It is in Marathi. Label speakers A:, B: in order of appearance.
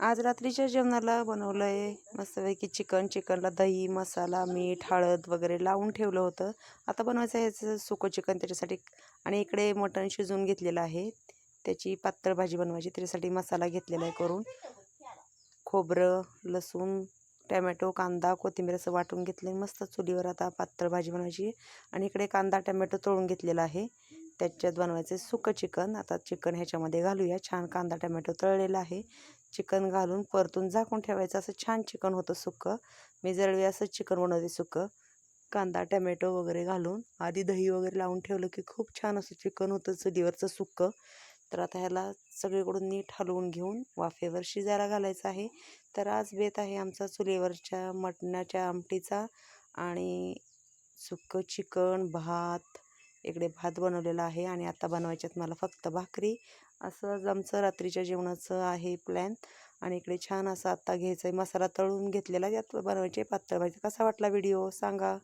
A: आज रात्रीच्या जेवणाला बनवलं आहे मस्तपैकी चिकन चिकनला दही मसाला मीठ हळद वगैरे लावून ठेवलं होतं. आता बनवायचं आहे ह्याचं सुकं चिकन त्याच्यासाठी. आणि इकडे मटण शिजवून घेतलेलं आहे. त्याची पातळ भाजी बनवायची त्याच्यासाठी मसाला घेतलेला आहे करून. खोबरं लसूण टॅमॅटो कांदा कोथिंबीर असं वाटून घेतलं मस्त चुलीवर आता पातळ भाजी बनवायची. आणि इकडे कांदा टॅमॅटो तळून घेतलेला आहे. त्याच्यात बनवायचं सुकं चिकन. आता चिकन ह्याच्यामध्ये घालूया. छान कांदा टॅमॅटो तळलेला आहे. चिकन घालून परतून झाकून ठेवायचं. असं छान चिकन होतं सुकं. मी जळवी असंच चिकन बनवते सुकं. कांदा टॅमॅटो वगैरे घालून. आधी दही वगैरे लावून ठेवलं की खूप छान असं चिकन होतं चुलीवरचं सुकं. तर आता ह्याला सगळीकडून नीट हलवून घेऊन वाफेवर शिजायला घालायचं आहे. तर आज बेत आहे आमचा चुलीवरच्या मटणाच्या आमटीचा आणि सुकं चिकन भात इकडे भात बनवलेला आहे आणि आता बनवायच्यात मला फक्त भाकरी. असं आमचं रात्रीच्या जेवणाचं आहे प्लॅन आणि इकडे छान असं आत्ता घ्यायचं आहे मसाला तळून घेतलेला यात बनवायचे पातळ भाजी. कसा वाटला व्हिडिओ सांगा.